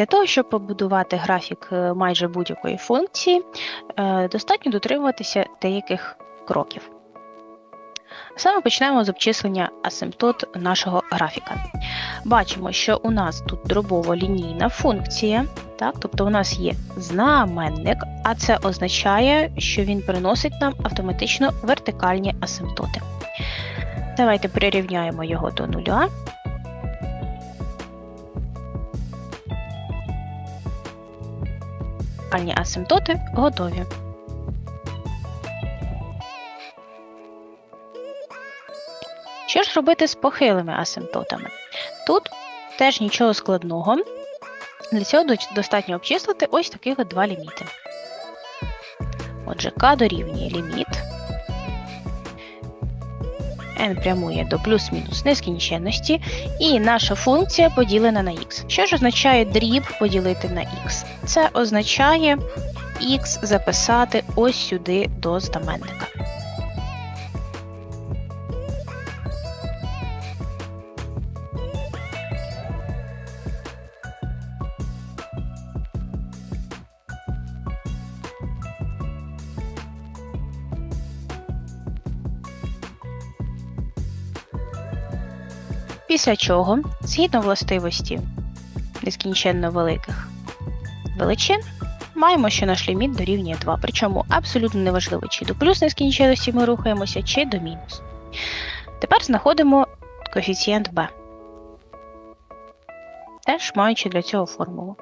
Для того, щоб побудувати графік е, майже будь-якої функції, е, достатньо дотримуватися деяких кроків. Саме почнемо з обчислення асимптот нашого графіка. Бачимо, що у нас тут дробово-лінійна функція, так? тобто у нас є знаменник, а це означає, що він приносить нам автоматично вертикальні асимптоти. Давайте прирівняємо його до нуля. Вертикальні асимптоти готові. Що ж робити з похилими асимптотами? Тут теж нічого складного. Для цього достатньо обчислити ось таких два ліміти. Отже, k дорівнює ліміт. N прямує до плюс-мінус нескінченності, і наша функція поділена на x. Що ж означає дріб поділити на x? Це означає x записати ось сюди до знаменника. Після чого, згідно властивості нескінченно великих величин, маємо, що наш ліміт дорівнює 2. Причому абсолютно неважливо, чи до плюс нескінченності ми рухаємося, чи до мінус. Тепер знаходимо коефіцієнт b, теж маючи для цього формулу.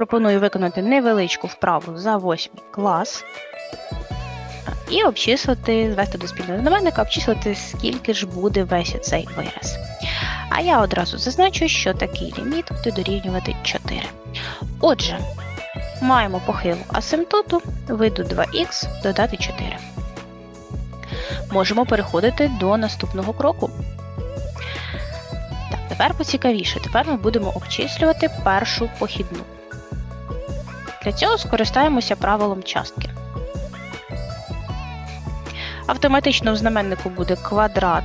Пропоную виконати невеличку вправу за 8 клас і обчислити, звести до спільного знаменника, обчислити, скільки ж буде весь цей вираз. А я одразу зазначу, що такий ліміт буде дорівнювати 4. Отже, маємо похилу асимптоту виду 2х додати 4. Можемо переходити до наступного кроку. Так, тепер поцікавіше. Тепер ми будемо обчислювати першу похідну. Для цього скористаємося правилом частки. Автоматично в знаменнику буде квадрат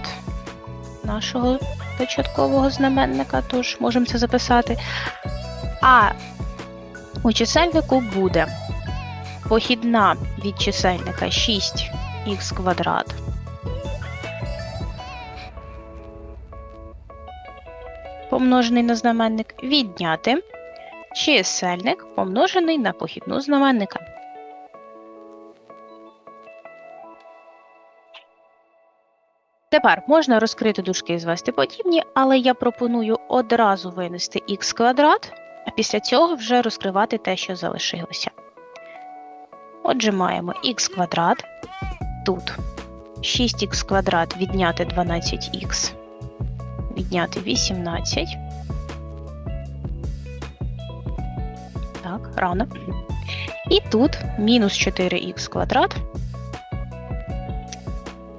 нашого початкового знаменника, тож можемо це записати. А у чисельнику буде похідна від чисельника 6х квадрат. Помножений на знаменник відняти чисельник помножений на похідну знаменника. Тепер можна розкрити дужки і звести подібні, але я пропоную одразу винести х квадрат, а після цього вже розкривати те, що залишилося. Отже, маємо х квадрат, тут 6х квадрат відняти 12х, відняти 18. Рано. І тут мінус 4х квадрат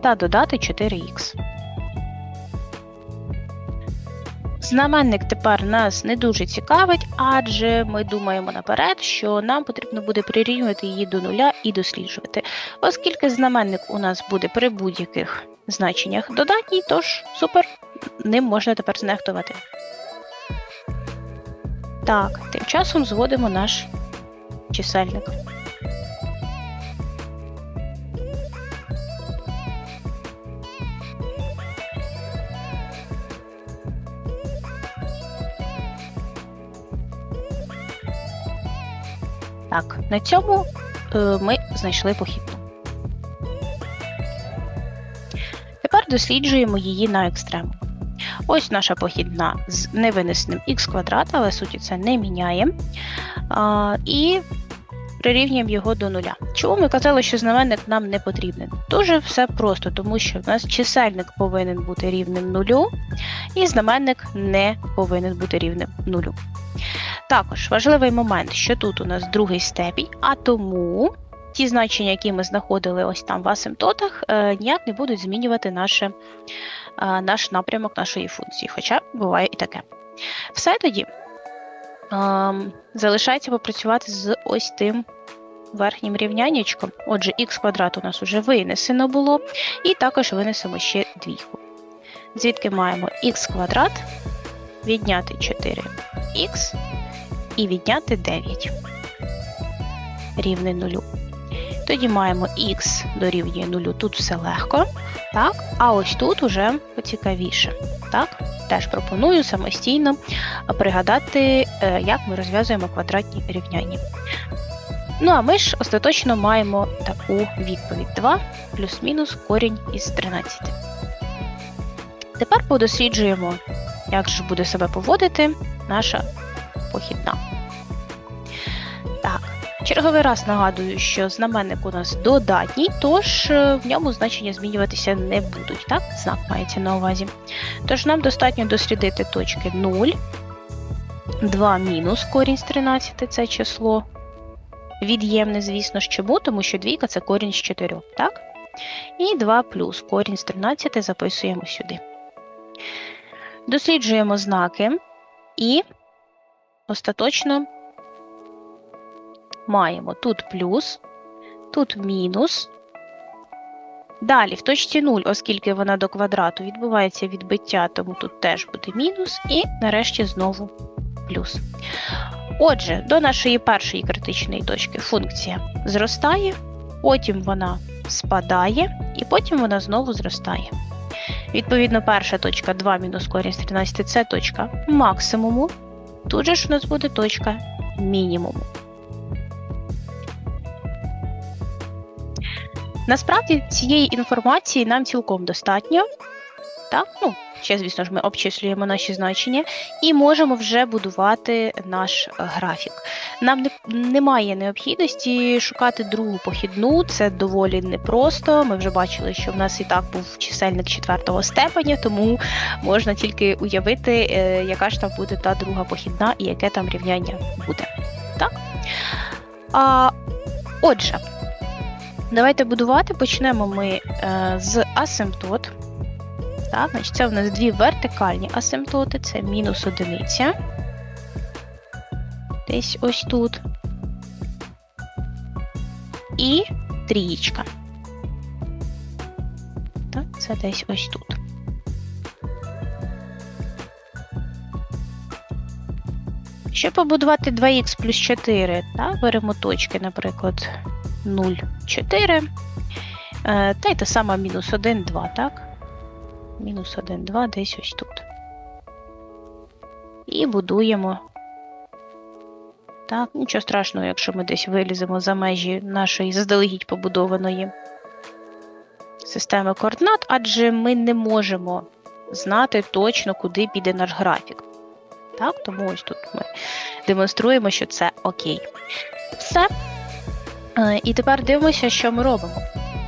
та додати 4х. Знаменник тепер нас не дуже цікавить, адже ми думаємо наперед, що нам потрібно буде прирівнювати її до нуля і досліджувати. Оскільки знаменник у нас буде при будь-яких значеннях додатній, тож супер, ним можна тепер знехтувати. Так, тим часом зводимо наш чисельник. Так, на цьому е, ми знайшли похідну. Тепер досліджуємо її на екстрему. Ось наша похідна з невинесеним х квадрат, але суті це не міняє. А, І прирівнюємо його до нуля. Чому ми казали, що знаменник нам не потрібен? Дуже все просто, тому що в нас чисельник повинен бути рівним нулю, і знаменник не повинен бути рівним нулю. Також важливий момент, що тут у нас другий степінь, а тому ті значення, які ми знаходили ось там в асимптотах, е, ніяк не будуть змінювати наше, наш напрямок нашої функції, хоча буває і таке. Все тоді ем, залишається попрацювати з ось тим верхнім рівняннячком. Отже, х квадрат у нас вже винесено було, і також винесемо ще двійку. Звідки маємо х квадрат, відняти 4х і відняти 9 рівне 0. Тоді маємо х дорівнює 0, тут все легко. Так? А ось тут уже поцікавіше. Так? Теж пропоную самостійно пригадати, е, як ми розв'язуємо квадратні рівняння. Ну, а ми ж остаточно маємо таку відповідь: 2 плюс-мінус корінь із 13. Тепер подосліджуємо, як же буде себе поводити наша похідна. Черговий раз нагадую, що знаменник у нас додатній, тож е, в ньому значення змінюватися не будуть. Так, знак мається на увазі. Тож нам достатньо дослідити точки 0, 2 мінус корінь з 13 це число. Від'ємне, звісно ж, чому? Тому що двійка це корінь з 4, так? І 2 плюс корінь з 13 записуємо сюди. Досліджуємо знаки і остаточно маємо тут плюс, тут мінус. Далі, в точці 0, оскільки вона до квадрату, відбувається відбиття, тому тут теж буде мінус, і нарешті знову плюс. Отже, до нашої першої критичної точки функція зростає, потім вона спадає, і потім вона знову зростає. Відповідно, перша точка 2 мінус корінь з 13 це точка максимуму. Тут же ж у нас буде точка мінімуму. Насправді цієї інформації нам цілком достатньо. Так, ну, ще, звісно ж, ми обчислюємо наші значення і можемо вже будувати наш графік. Нам не, немає необхідності шукати другу похідну, це доволі непросто. Ми вже бачили, що в нас і так був чисельник четвертого степеня, тому можна тільки уявити, е, яка ж там буде та друга похідна і яке там рівняння буде. Так? А, Отже. Давайте будувати. Почнемо ми е, з асимптот. Так, значить, Це в нас дві вертикальні асимптоти, це мінус одиниця. Десь ось тут. І трієчка. Так, це десь ось тут. Щоб побудувати 2х плюс 4, так, беремо точки, наприклад. 0, 4. Е, та й те саме мінус 1, 2, так? Мінус 1, 2, десь ось тут. І будуємо. Так, нічого страшного, якщо ми десь виліземо за межі нашої заздалегідь побудованої системи координат, адже ми не можемо знати точно, куди піде наш графік. Так, тому ось тут ми демонструємо, що це окей. Все. Е, і тепер дивимося, що ми робимо.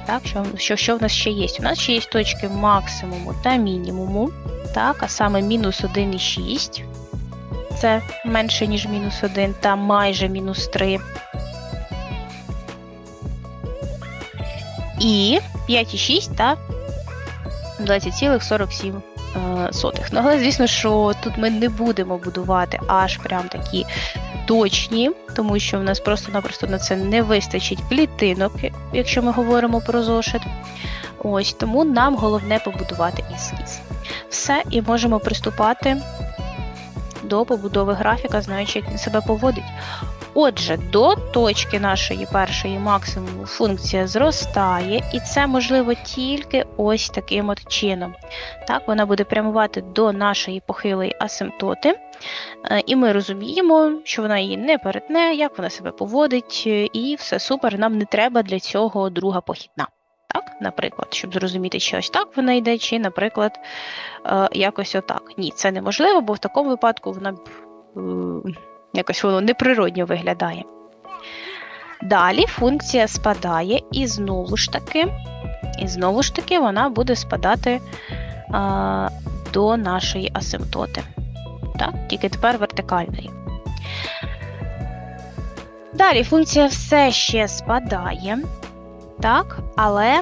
Так, Що що, що в нас ще є? У нас ще є точки максимуму та мінімуму. Так, А саме мінус 1,6. Це менше, ніж мінус 1, та майже мінус 3. І 5,6 та 20,47. Ну, але, звісно, що тут ми не будемо будувати аж прям такі точні, тому що в нас просто-напросто на це не вистачить клітинок, якщо ми говоримо про зошит. Ось Тому нам головне побудувати ескіз. Все, і можемо приступати до побудови графіка, знаючи, як він себе поводить. Отже, до точки нашої першої максимуму функція зростає, і це можливо тільки ось таким от чином. Так, Вона буде прямувати до нашої похилої асимптоти, е, і ми розуміємо, що вона її не перетне, як вона себе поводить, е, і все супер, нам не треба для цього друга похідна. Так, Наприклад, щоб зрозуміти, чи ось так вона йде, чи, наприклад, е, якось отак. Ні, це неможливо, бо в такому випадку вона б якось воно неприродньо виглядає. Далі функція спадає, і знову ж таки, і знову ж таки вона буде спадати а, до нашої асимптоти. Так? Тільки тепер вертикальної. Далі функція все ще спадає, так, але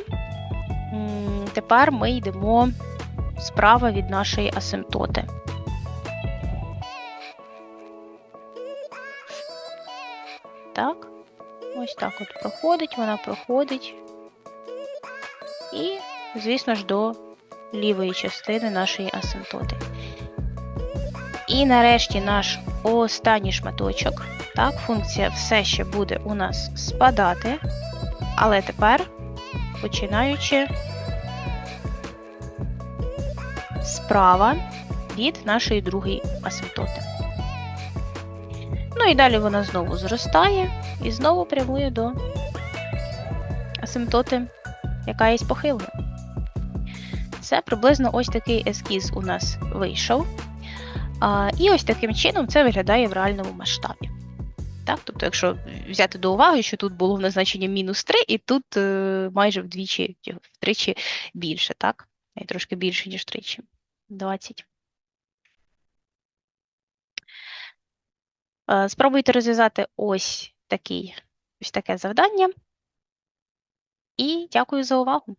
м тепер ми йдемо справа від нашої асимптоти. Ось так от проходить, вона проходить. І, звісно ж, до лівої частини нашої асимптоти. І нарешті наш останній шматочок. Так, функція все ще буде у нас спадати, але тепер починаючи справа від нашої другої асимптоти. Ну і далі вона знову зростає і знову прямує до асимптоти, яка є похилою. Це приблизно ось такий ескіз у нас вийшов. А, і ось таким чином це виглядає в реальному масштабі. Так? Тобто, якщо взяти до уваги, що тут було в назначення мінус 3, і тут е, майже вдвічі, втричі більше, так? І трошки більше, ніж тричі. 20. Спробуйте розв'язати ось такий, ось таке завдання. І дякую за увагу.